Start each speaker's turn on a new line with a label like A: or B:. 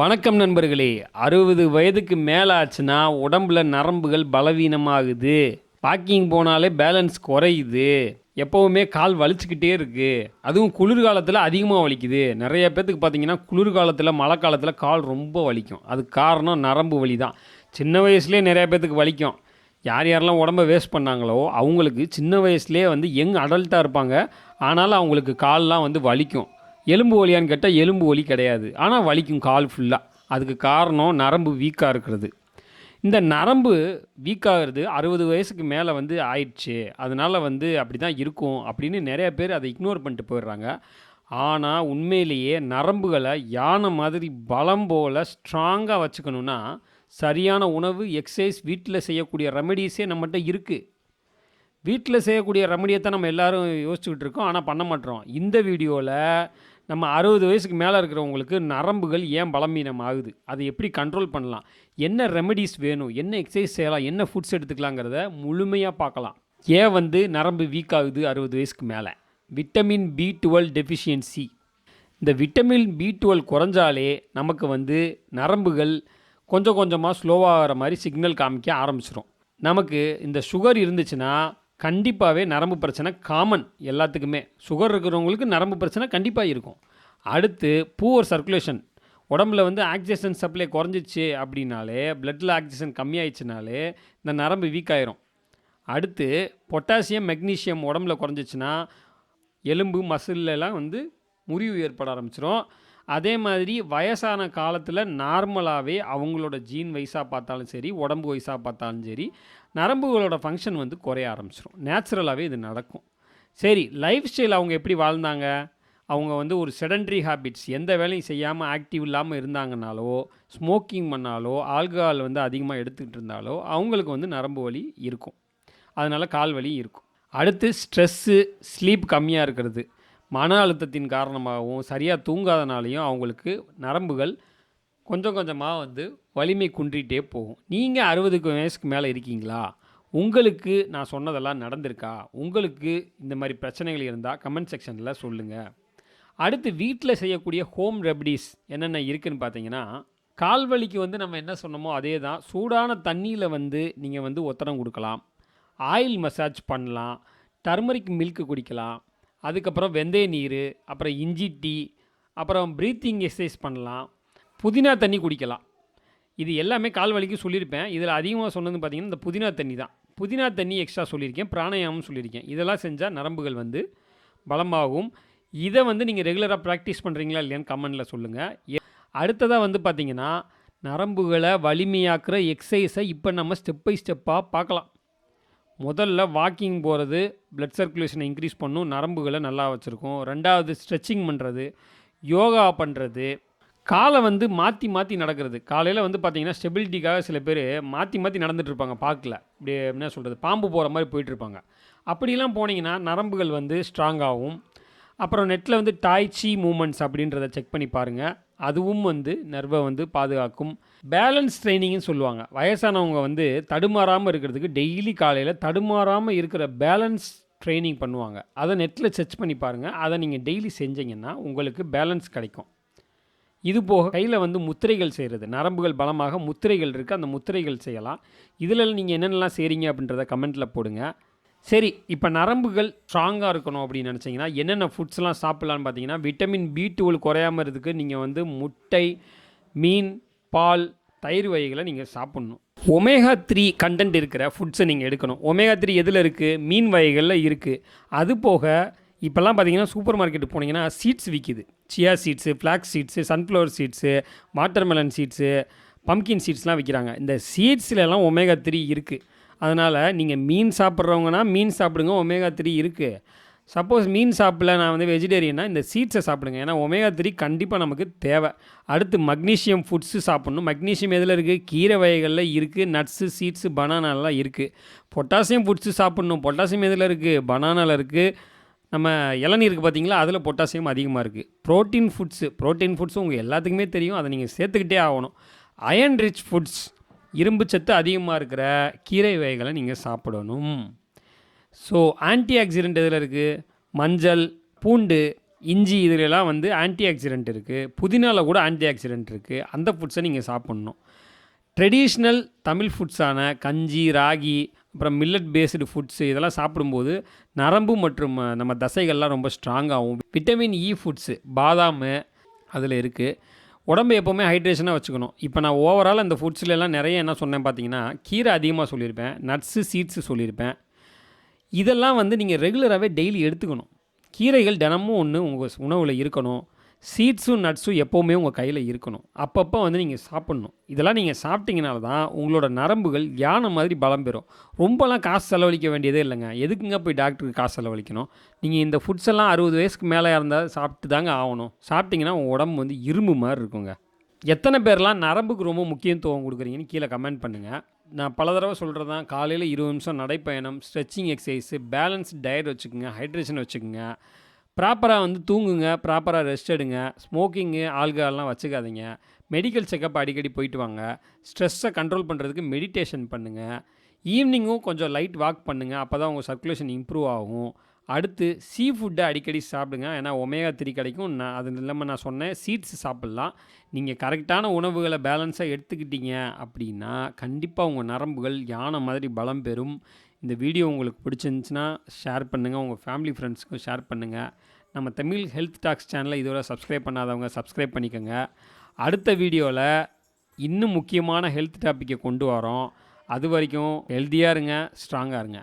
A: வணக்கம் நண்பர்களே. அறுபது வயதுக்கு மேலே ஆச்சுன்னா உடம்புல நரம்புகள் பலவீனமாகுது. வாக்கிங் போனாலே பேலன்ஸ் குறையுது. எப்போவுமே கால் வலிச்சுக்கிட்டே இருக்குது அதுவும் குளிர்காலத்தில் அதிகமாக வலிக்குது. நிறைய பேர்த்துக்கு பார்த்தீங்கன்னா குளிர்காலத்தில் மழை காலத்தில் கால் ரொம்ப வலிக்கும். அதுக்கு காரணம் நரம்பு வலி தான் சின்ன வயசுலேயே நிறைய பேர்த்துக்கு வலிக்கும். யார் யாரெல்லாம் உடம்ப வேஸ்ட் பண்ணாங்களோ அவங்களுக்கு சின்ன வயசுலேயே வந்து யங் அடல்ட்டாக இருப்பாங்க. ஆனாலும் அவங்களுக்கு கால்லாம் வந்து வலிக்கும். எலும்பு வலியான்னு கேட்டால் எலும்பு வலி கிடையாது. ஆனால் வலிக்கும் கால் ஃபுல்லாக அதுக்கு காரணம் நரம்பு வீக்காக இருக்கிறது. இந்த நரம்பு வீக்காகிறது அறுபது வயசுக்கு மேலே வந்து ஆயிடுச்சு. அதனால் வந்து அப்படி தான் இருக்கும் அப்படின்னு நிறைய பேர் அதை இக்னோர் பண்ணிட்டு போயிடுறாங்க. ஆனால் உண்மையிலேயே நரம்புகளை யானை மாதிரி பலம் போல் ஸ்ட்ராங்காக வச்சுக்கணுன்னா சரியான உணவு எக்ஸசைஸ் வீட்டில் செய்யக்கூடிய ரெமடிஸே நம்மகிட்ட இருக்குது வீட்டில் செய்யக்கூடிய ரெமடியை தான் நம்ம எல்லோரும் யோசிச்சுக்கிட்டு இருக்கோம். ஆனால் பண்ண மாட்டோம். இந்த வீடியோவில் நம்ம அறுபது வயசுக்கு மேலே இருக்கிறவங்களுக்கு நரம்புகள் ஏன் பலமீனம் ஆகுது அதை எப்படி கண்ட்ரோல் பண்ணலாம்? என்ன ரெமெடிஸ் வேணும்? என்ன எக்ஸசைஸ் செய்யலாம்? என்ன ஃபுட்ஸ் எடுத்துக்கலாங்கிறத முழுமையாக பார்க்கலாம். ஏன் வந்து நரம்பு வீக் ஆகுது அறுபது வயசுக்கு மேலே? விட்டமின் பி டுவெல் டெஃபிஷியன்சி இந்த விட்டமின் பி டுவெல் குறைஞ்சாலே நமக்கு வந்து நரம்புகள் கொஞ்சம் கொஞ்சமாக ஸ்லோவாகிற மாதிரி சிக்னல் காமிக்க ஆரம்பிச்சிடும் நமக்கு இந்த சுகர் இருந்துச்சுன்னா கண்டிப்பாகவே நரம்பு பிரச்சனை காமன் எல்லாத்துக்குமே. சுகர் இருக்கிறவங்களுக்கு நரம்பு பிரச்சனை கண்டிப்பாக இருக்கும். அடுத்து பூவர் சர்க்குலேஷன் உடம்புல வந்து ஆக்சிஜன் சப்ளை குறைஞ்சிச்சு அப்படின்னாலே பிளட்டில் ஆக்சிஜன் கம்மியாயிடுச்சுனாலே இந்த நரம்பு வீக் ஆயிரும். அடுத்து பொட்டாசியம் மெக்னீஷியம் உடம்புல குறைஞ்சிச்சுன்னா எலும்பு மசில்லாம் வந்து முறிவு ஏற்பட ஆரம்பிச்சிரும். அதே மாதிரி வயசான காலத்தில் நார்மலாகவே அவங்களோட ஜீன் வயசாக பார்த்தாலும் சரி உடம்பு வயசாக பார்த்தாலும் சரி நரம்புகளோட ஃபங்க்ஷன் வந்து குறைய ஆரம்பிச்சிடும் நேச்சுரலாகவே இது நடக்கும். சரி லைஃப் ஸ்டைல் அவங்க எப்படி வாழ்ந்தாங்க? அவங்க வந்து ஒரு செடன்ட்ரி ஹேபிட்ஸ் எந்த வேலையும் செய்யாமல் ஆக்டிவ் இல்லாமல் இருந்தாங்கனாலோ ஸ்மோக்கிங் பண்ணாலோ ஆல்கஹால் வந்து அதிகமாக எடுத்துக்கிட்டு இருந்தாலோ அவங்களுக்கு வந்து நரம்பு வலி இருக்கும். அதனால் கால் வலி இருக்கும். அடுத்து ஸ்ட்ரெஸ்ஸு ஸ்லீப் கம்மியாக இருக்கிறது. மன அழுத்தத்தின் காரணமாகவும் சரியாக தூங்காதனாலையும் அவங்களுக்கு நரம்புகள் கொஞ்சம் கொஞ்சமாக வந்து வலிமை குன்றிகிட்டே போகும். நீங்கள் அறுபதுக்கு வயசுக்கு மேலே இருக்கீங்களா? உங்களுக்கு நான் சொன்னதெல்லாம் நடந்திருக்கா? உங்களுக்கு இந்த மாதிரி பிரச்சனைகள் இருந்தால் கமெண்ட் செக்ஷனில் சொல்லுங்கள் அடுத்து வீட்டில் செய்யக்கூடிய ஹோம் ரெமடிஸ் என்னென்ன இருக்குதுன்னு பார்த்தீங்கன்னா கால் வலிக்கு வந்து நம்ம என்ன சொன்னோமோ அதே தான் சூடான தண்ணியில் வந்து நீங்கள் வந்து ஒத்தடம் கொடுக்கலாம். ஆயில் மசாஜ் பண்ணலாம். டர்மரிக் மில்க் குடிக்கலாம். அதுக்கப்புறம் வெந்தய நீர் அப்புறம் இஞ்சி டீ அப்புறம் ப்ரீத்திங் எக்ஸசைஸ் பண்ணலாம். புதினா தண்ணி குடிக்கலாம். இது எல்லாமே கால் வலிக்கு சொல்லியிருப்பேன். இதில் அதிகமாக சொன்னது பார்த்திங்கன்னா இந்த புதினா தண்ணி தான். புதினா தண்ணி எக்ஸ்ட்ரா சொல்லியிருக்கேன். பிராணாயாமம் சொல்லியிருக்கேன். இதெல்லாம் செஞ்சால் நரம்புகள் வந்து பலமாகும். இதை வந்து நீங்கள் ரெகுலராக ப்ராக்டிஸ் பண்ணுறீங்களா இல்லையான்னு கமெண்டில் சொல்லுங்கள் அடுத்ததாக வந்து பார்த்திங்கன்னா நரம்புகளை வலிமையாக்குற எக்ஸசைஸை இப்போ நம்ம ஸ்டெப் பை ஸ்டெப்பாக பார்க்கலாம். முதல்ல வாக்கிங் போகிறது பிளட் சர்க்குலேஷனை இன்க்ரீஸ் பண்ணும் நரம்புகளை நல்லா வச்சுருக்கும். ரெண்டாவது ஸ்ட்ரெச்சிங் பண்ணுறது யோகா பண்ணுறது காலை வந்து மாற்றி மாற்றி நடக்கிறது. காலையில் வந்து பார்த்தீங்கன்னா ஸ்டெபிலிட்டிக்காக சில பேர் மாற்றி மாற்றி நடந்துகிட்ருப்பாங்க பார்க்கல இப்படி என்ன சொல்கிறது பாம்பு போகிற மாதிரி போயிட்டுருப்பாங்க. அப்படிலாம் போனீங்கன்னா நரம்புகள் வந்து ஸ்ட்ராங்காகவும் அப்புறம் நெட்டில் வந்து டாய்ச்சி மூமெண்ட்ஸ் அப்படின்றத செக் பண்ணி பாருங்கள் அதுவும் வந்து நர்வை வந்து பாதுகாக்கும். பேலன்ஸ் ட்ரைனிங்னு சொல்லுவாங்க. வயசானவங்க வந்து தடுமாறாமல் இருக்கிறதுக்கு டெய்லி காலையில் தடுமாறாமல் இருக்கிற பேலன்ஸ் ட்ரைனிங் பண்ணுவாங்க. அதை நெட்டில் செர்ச் பண்ணி பாருங்கள் அதை நீங்கள் டெய்லி செஞ்சீங்கன்னா உங்களுக்கு பேலன்ஸ் கிடைக்கும். இது போக கையில் வந்து முத்திரைகள் செய்கிறது நரம்புகள் பலமாக முத்திரைகள் இருக்குது அந்த முத்திரைகள் செய்யலாம். இதில் நீங்கள் என்னென்னலாம் செய்கிறீங்க அப்படின்றத கமெண்ட்டில் போடுங்க. சரி இப்போ நரம்புகள் ஸ்ட்ராங்காக இருக்கணும் அப்படின்னு நினச்சிங்கன்னா என்னென்ன ஃபுட்ஸ்லாம் சாப்பிட்லான்னு பார்த்தீங்கன்னா விட்டமின் பி டுவெல் குறையாமல் இருக்கிறதுக்கு நீங்கள் வந்து முட்டை மீன் பால் தயிர் வகைகளை நீங்கள் சாப்பிட்ணும். ஒமேகா த்ரீ கண்டென்ட் இருக்கிற ஃபுட்ஸை நீங்கள் எடுக்கணும். ஒமேகா த்ரீ எதில் இருக்குது மீன் வகைகளில் இருக்குது அது போக இப்போல்லாம் பார்த்தீங்கன்னா சூப்பர் மார்க்கெட்டு போனீங்கன்னா சீட்ஸ் விற்கிது chia seeds flax seeds sunflower seeds watermelon seeds pumpkin சீட்ஸ்லாம் விற்கிறாங்க இந்த சீட்ஸ்லலாம் ஒமேகா த்ரீ இருக்குது அதனால் நீங்கள் மீன் சாப்பிட்றவங்கன்னா மீன் சாப்பிடுங்க ஒமேகா த்ரீ இருக்குது சப்போஸ் மீன் சாப்பிடல நான் வந்து வெஜிடேரியனா இந்த சீட்ஸை சாப்பிடுங்க. ஏன்னா ஒமேகா த்ரீ கண்டிப்பாக நமக்கு தேவை. அடுத்து மக்னீஷியம் ஃபுட்ஸு சாப்பிட்ணும். மக்னீஷியம் எதில் இருக்குது கீரை வகைகளில் இருக்குது நட்ஸு சீட்ஸு பனானாலாம் இருக்குது பொட்டாசியம் ஃபுட்ஸு சாப்பிட்ணும். பொட்டாசியம் எதில் இருக்குது பனானாவில் இருக்குது நம்ம இளநீருக்கு பார்த்தீங்களா அதில் பொட்டாசியம் அதிகமாக இருக்குது ப்ரோட்டீன் ஃபுட்ஸு ப்ரோட்டீன் ஃபுட்ஸும் உங்கள் எல்லாத்துக்குமே தெரியும். அதை நீங்கள் சேர்த்துக்கிட்டே ஆகணும். அயன் ரிச் ஃபுட்ஸ் இரும்பு சத்து அதிகமாக இருக்கிற கீரை வகைகளை நீங்கள் சாப்பிடணும். ஸோ ஆன்டி ஆக்சிடென்ட் இதில் இருக்குது மஞ்சள் பூண்டு இஞ்சி இதுலலாம் வந்து ஆன்டி ஆக்சிடென்ட் இருக்குது புதினாவில் கூட ஆன்டி ஆக்சிடென்ட் இருக்குது அந்த ஃபுட்ஸை நீங்கள் சாப்பிட்ணும். ட்ரெடிஷ்னல் தமிழ் ஃபுட்ஸான கஞ்சி ராகி அப்புறம் மில்லட் பேஸ்டு ஃபுட்ஸ் இதெல்லாம் சாப்பிடும்போது நரம்பு மற்றும் நம்ம தசைகள்லாம் ரொம்ப ஸ்ட்ராங்காகும் விட்டமின் இ ஃபுட்ஸு பாதாம் அதில் இருக்குது உடம்பு எப்போவுமே ஹைட்ரேஷனாக வச்சுக்கணும். இப்போ நான் ஓவரால் அந்த ஃபுட்ஸ்லலாம் நிறைய என்ன சொன்னேன் பார்த்தீங்கன்னா கீரை அதிகமாக சொல்லியிருப்பேன் நட்ஸு சீட்ஸு சொல்லியிருப்பேன். இதெல்லாம் வந்து நீங்கள் ரெகுலராகவே டெய்லி எடுத்துக்கணும். கீரைகள் தினமும் ஒன்று உங்கள் உணவில் இருக்கணும். சீட்ஸும் நட்ஸும் எப்போவுமே உங்கள் கையில் இருக்கணும். அப்பப்போ வந்து நீங்கள் சாப்பிட்ணும். இதெல்லாம் நீங்கள் சாப்பிட்டீங்கனால தான் உங்களோட நரம்புகள் யானை மாதிரி பலம் பெறும். ரொம்பலாம் காசு செலவழிக்க வேண்டியதே இல்லைங்க. எதுக்குங்க போய் டாக்டருக்கு காசு செலவழிக்கணும்? நீங்கள் இந்த ஃபுட்ஸ் எல்லாம் அறுபது வயசுக்கு மேலே இருந்தால் சாப்பிட்டு தாங்க ஆகணும். சாப்பிட்டீங்கன்னா உங்கள் உடம்பு வந்து இரும்பு மாதிரி இருக்குங்க. எத்தனை பேர்லாம் நரம்புக்கு ரொம்ப முக்கியத்துவம் கொடுக்குறீங்கன்னு கீழே கமெண்ட் பண்ணுங்கள் நான் பல தடவை சொல்கிறது தான். காலையில் இருபது நிமிஷம் நடைப்பயணம் ஸ்ட்ரெச்சிங் எக்ஸசைஸு பேலன்ஸ் டயட் வச்சுக்கோங்க ஹைட்ரேஷன் வச்சுக்கோங்க. ப்ராப்பராக வந்து தூங்குங்க ப்ராப்பராக ரெஸ்ட் எடுங்க ஸ்மோக்கிங்கு ஆல்கஹால்லாம் வச்சுக்காதீங்க. மெடிக்கல் செக்கப் அடிக்கடி போயிட்டு வாங்க. ஸ்ட்ரெஸ்ஸை கண்ட்ரோல் பண்ணுறதுக்கு மெடிடேஷன் பண்ணுங்கள் ஈவினிங்கும் கொஞ்சம் லைட் வாக் பண்ணுங்கள் அப்போ தான் உங்கள் சர்க்குலேஷன் இம்ப்ரூவ் ஆகும். அடுத்து சீ ஃபுட்டை அடிக்கடி சாப்பிடுங்க. ஏன்னா ஒமேகா த்ரீ கிடைக்கும். நான் அது இல்லாமல் நான் சொன்னேன். சீட்ஸ் சாப்பிட்லாம். நீங்கள் கரெக்டான உணவுகளை பேலன்ஸாக எடுத்துக்கிட்டீங்க அப்படின்னா கண்டிப்பாக உங்கள் நரம்புகள் யானை மாதிரி பலம் பெறும். இந்த வீடியோ உங்களுக்கு பிடிச்சிருந்துச்சுன்னா ஷேர் பண்ணுங்கள் உங்கள் ஃபேமிலி ஃப்ரெண்ட்ஸுக்கும் ஷேர் பண்ணுங்கள் நம்ம தமிழ் ஹெல்த் டாக்ஸ் சேனலை இதுவரை சப்ஸ்கிரைப் பண்ணாதவங்க சப்ஸ்கிரைப் பண்ணிக்கோங்க. அடுத்த வீடியோவில் இன்னும் முக்கியமான ஹெல்த் டாப்பிக்கை கொண்டு வரோம். அது வரைக்கும் ஹெல்த்தியாக இருங்க ஸ்ட்ராங்காக இருங்க.